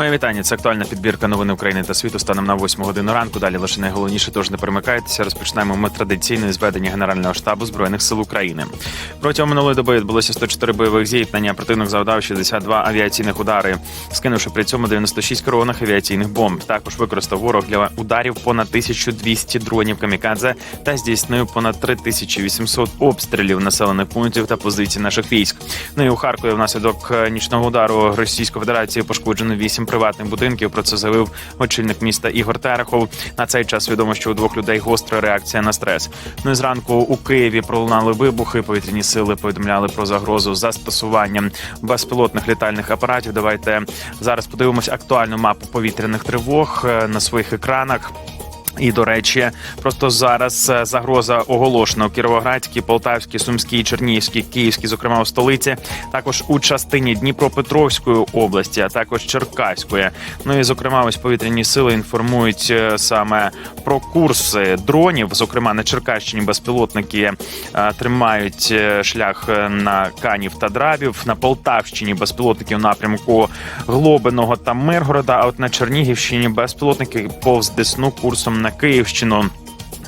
Моє вітання. Це актуальна підбірка новин України та світу станом на 8 годину ранку. Далі лише найголовніше, тож не перемикайтеся. Розпочинаємо ми традиційне зведення Генерального штабу збройних сил України. Протягом минулої доби відбулося 104 бойових зіткнення. Противник завдав 62 авіаційних удари, скинувши при цьому 96 керованих авіаційних бомб. Також використав ворог для ударів понад 1200 дронів камікадзе та здійснив понад 3800 обстрілів населених пунктів та позицій наших військ. Ну і у Харкові внаслідок нічного удару Російської Федерації пошкоджено 8 приватних будинків. Про це заявив очільник міста Ігор Терехов. На цей час відомо, що у двох людей гостра реакція на стрес. Ну і зранку у Києві пролунали вибухи. Повітряні сили повідомляли про загрозу застосуванням безпілотних літальних апаратів. Давайте зараз подивимось актуальну мапу повітряних тривог е, на своїх екранах. І до речі, просто зараз е, загроза оголошена у Кіровоградській, Полтавській, Сумській, Чернігівській, Київській, зокрема у столиці, також у частині Дніпропетровської області, а також Черкаської. Ну і зокрема, ось повітряні сили інформують е, саме про курси дронів. Зокрема, на Черкащині безпілотники е, тримають шлях на Канів та Драбів. На Полтавщині безпілотники в напрямку Глобиного та Миргорода. А от на Чернігівщині безпілотники повз Десну курсом на Київщину.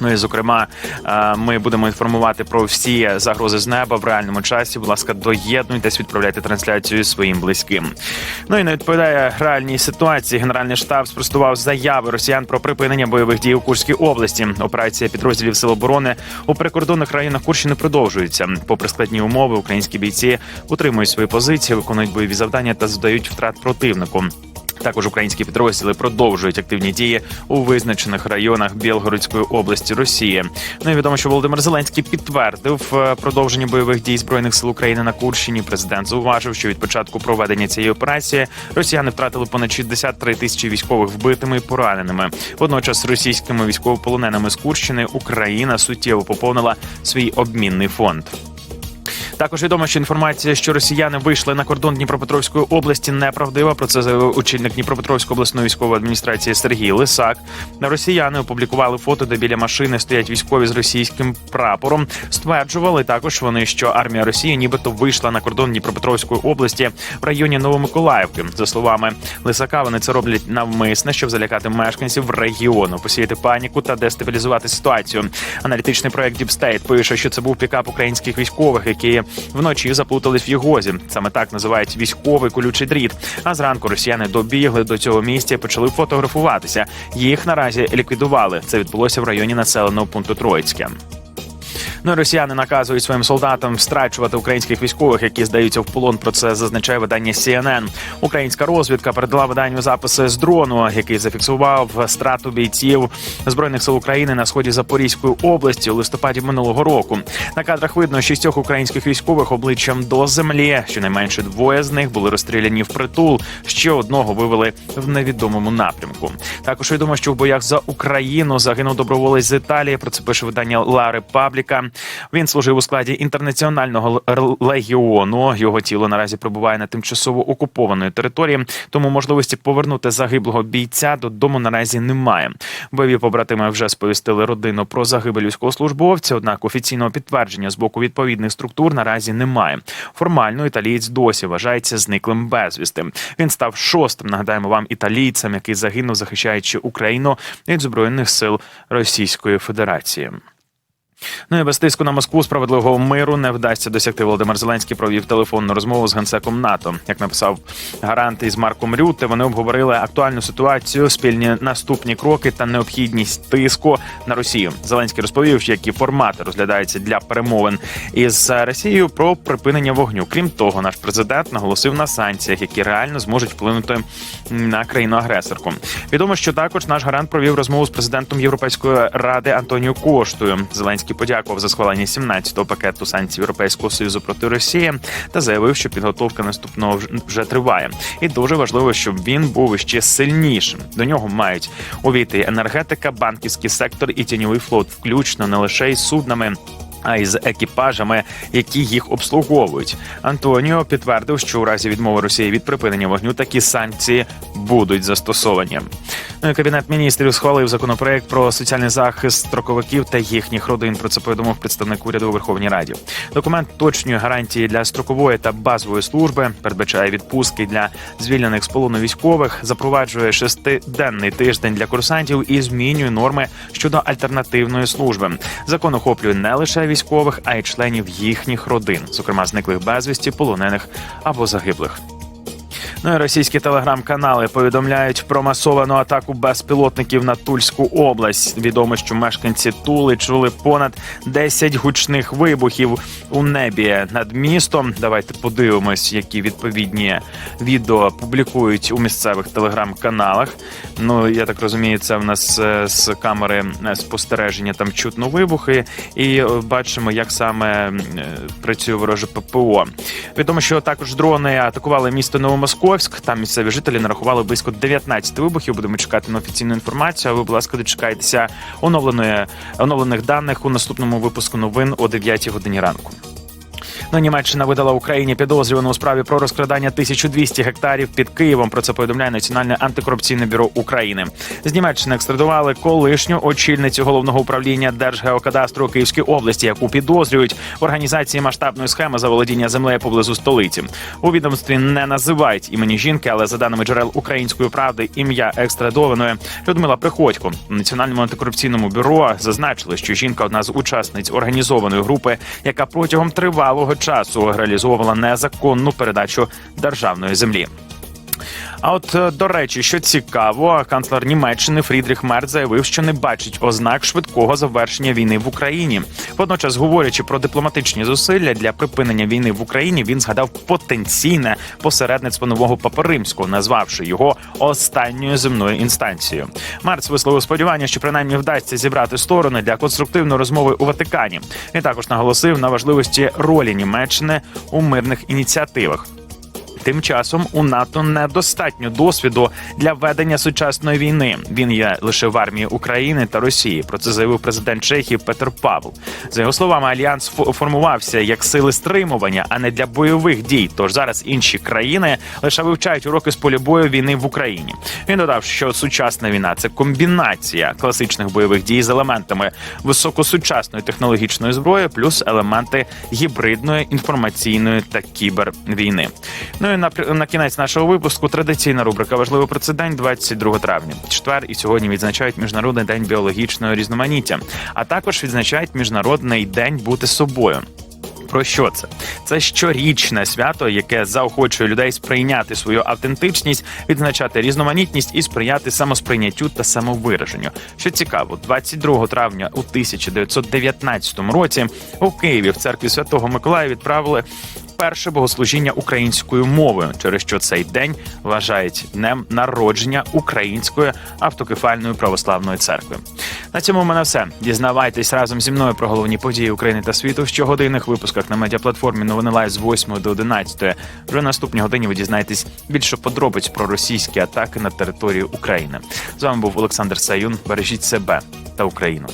Ну і зокрема, е, ми будемо інформувати про всі загрози з неба в реальному часі. Будь ласка, доєднуйтесь, відправляйте трансляцію своїм близьким. Ну і не відповідає реальній ситуації. Генеральний штаб спростував заяви росіян про припинення бойових дій у Курській області. Операція підрозділів Сил оборони у прикордонних районах Курщини продовжується. Попри складні умови, українські бійці утримують свої позиції, виконують бойові завдання та завдають втрат противнику. Також українські підрозділи продовжують активні дії у визначених районах Білгородської області Росії. Ну і відомо, що Володимир Зеленський підтвердив е, продовження бойових дій збройних сил України на Курщині. Президент зауважив, що від початку проведення цієї операції росіяни втратили понад 63 тисячі військових вбитими і пораненими. Водночас російськими військовополоненими з Курщини Україна суттєво поповнила свій обмінний фонд. Також відомо, що інформація, що росіяни вийшли на кордон Дніпропетровської області, неправдива. Про це заявив очільник Дніпропетровської обласної військової адміністрації Сергій Лисак. Росіяни опублікували фото, де біля машини стоять військові з російським прапором. Стверджували також вони, що армія Росії, нібито вийшла на кордон Дніпропетровської області в районі Новомиколаївки. За словами Лисака, вони це роблять навмисне, щоб залякати мешканців регіону, посіяти паніку та дестабілізувати ситуацію. Аналітичний проект State пише, що це був пікап українських військових, які вночі заплутались в Єгозі. Саме так називають військовий колючий дріт. А зранку росіяни добігли до цього місця, і почали фотографуватися. Їх наразі ліквідували. Це відбулося в районі населеного пункту Троїцьке. Ну росіяни наказують своїм солдатам страчувати українських військових, які здаються в полон. Про це зазначає видання CNN. Українська розвідка передала виданню записи з дрону, який зафіксував страту бійців збройних сил України на сході Запорізької області у листопаді минулого року. На кадрах видно шістьох українських військових обличчям до землі. Щонайменше двоє з них були розстріляні в притул. Ще одного вивели в невідомому напрямку. Також відомо, що в боях за Україну загинув доброволець з Італії. Про це пише видання La Repubblica. Він служив у складі інтернаціонального легіону. Його тіло наразі перебуває на тимчасово окупованої території, тому можливості повернути загиблого бійця додому наразі немає. Бойові побратими вже сповістили родину про загибель військовослужбовця. Однак офіційного підтвердження з боку відповідних структур наразі немає. Формально італієць досі вважається зниклим безвісти. Він став шостим. Нагадаємо вам італійцем, який загинув, захищаючи Україну від збройних сил Російської Федерації. Ну і без тиску на Москву справедливого миру не вдасться досягти. Володимир Зеленський провів телефонну розмову з генсеком НАТО. Як написав гарант із Марком Рютте, вони обговорили актуальну ситуацію, спільні наступні кроки та необхідність тиску на Росію. Зеленський розповів, які формати розглядаються для перемовин із Росією про припинення вогню. Крім того, наш президент наголосив на санкціях, які реально зможуть вплинути на країну агресорку. Відомо, що також наш гарант провів розмову з президентом Європейської ради Антоніо Коштою. Зеленський подякував за схвалення 17-го пакету санкцій Європейського союзу проти Росії та заявив, що підготовка наступного вже- триває. І дуже важливо, щоб він був іще сильнішим. До нього мають увійти енергетика, банківський сектор і тіньовий флот, включно не лише із суднами. А й з екіпажами, які їх обслуговують, Антоніо підтвердив, що у разі відмови Росії від припинення вогню такі санкції будуть застосовані. Ну кабінет міністрів схвалив законопроект про соціальний захист строковиків та їхніх родин. Про це повідомив представник уряду у Верховній Раді. Документ точнює гарантії для строкової та базової служби, передбачає відпустки для звільнених з полону військових, запроваджує шестиденний тиждень для курсантів і змінює норми щодо альтернативної служби. Закон охоплює не лише військових, а й членів їхніх родин, зокрема зниклих безвісті, полонених або загиблих. Ну і російські телеграм-канали повідомляють про масовану атаку безпілотників на Тульську область. Відомо, що мешканці Тули чули понад 10 гучних вибухів у небі над містом. Давайте подивимось, які відповідні відео публікують у місцевих телеграм-каналах. Ну я так розумію, це в нас е, з камери е, спостереження там чутно вибухи, і е, бачимо, як саме працює вороже ППО. Відомо, що також дрони атакували місто Новомосковськ. Там місцеві жителі нарахували близько 19 вибухів. Будемо чекати на офіційну інформацію. А ви, будь ласка, дочекайтеся оновленої оновлених даних у наступному випуску новин о 9 годині ранку. Ну, Німеччина видала Україні підозрювану у справі про розкрадання 1200 гектарів під Києвом. Про це повідомляє Національне антикорупційне бюро України. З Німеччини екстрадували колишню очільницю головного управління Держгеокадастру у Київській області, яку підозрюють в організації масштабної схеми заволодіння землею поблизу столиці. У відомстві не називають імені жінки, але за даними джерел української правди, ім'я екстрадованої Людмила Приходько у національному антикорупційному бюро зазначили, що жінка одна з учасниць організованої групи, яка протягом тривалого часу реалізовувала незаконну передачу державної землі. А от е, до речі, що цікаво, канцлер Німеччини Фрідріх Мерц заявив, що не бачить ознак швидкого завершення війни в Україні. Водночас, говорячи про дипломатичні зусилля для припинення війни в Україні, він згадав потенційне посередництво нового папи римського, назвавши його останньою земною інстанцією. Мерц висловив сподівання, що принаймні вдасться зібрати сторони для конструктивної розмови у Ватикані. Він також наголосив на важливості ролі Німеччини у мирних ініціативах. Тим часом у НАТО недостатньо досвіду для ведення сучасної війни. Він є лише в армії України та Росії. Про це заявив президент Чехії Петр Павел. За його словами, альянс формувався як сили стримування, а не для бойових дій. Тож зараз інші країни лише вивчають уроки з поля бою війни в Україні. Він додав, що сучасна війна це комбінація класичних бойових дій з елементами високосучасної технологічної зброї, плюс елементи гібридної інформаційної та кібервійни. Ну і на, на кінець нашого випуску традиційна рубрика Важливо про це день 22 травня. Четвер і сьогодні відзначають міжнародний день біологічного різноманіття, а також відзначають міжнародний день бути собою. Про що це? Це щорічне свято, яке заохочує людей сприйняти свою автентичність, відзначати різноманітність і сприяти самосприйняттю та самовираженню. Що цікаво, 22 травня у 1919 році у Києві в церкві Святого Миколая відправили. Перше богослужіння українською мовою, через що цей день вважають днем народження української автокефальної православної церкви. На цьому в мене все. Дізнавайтесь разом зі мною про головні події України та світу в щогодинних випусках на медіаплатформі Новини Лайв з 8 до 11. Вже наступній годині ви дізнаєтесь більше подробиць про російські атаки на територію України. З вами був Олександр Саюн. Бережіть себе та Україну.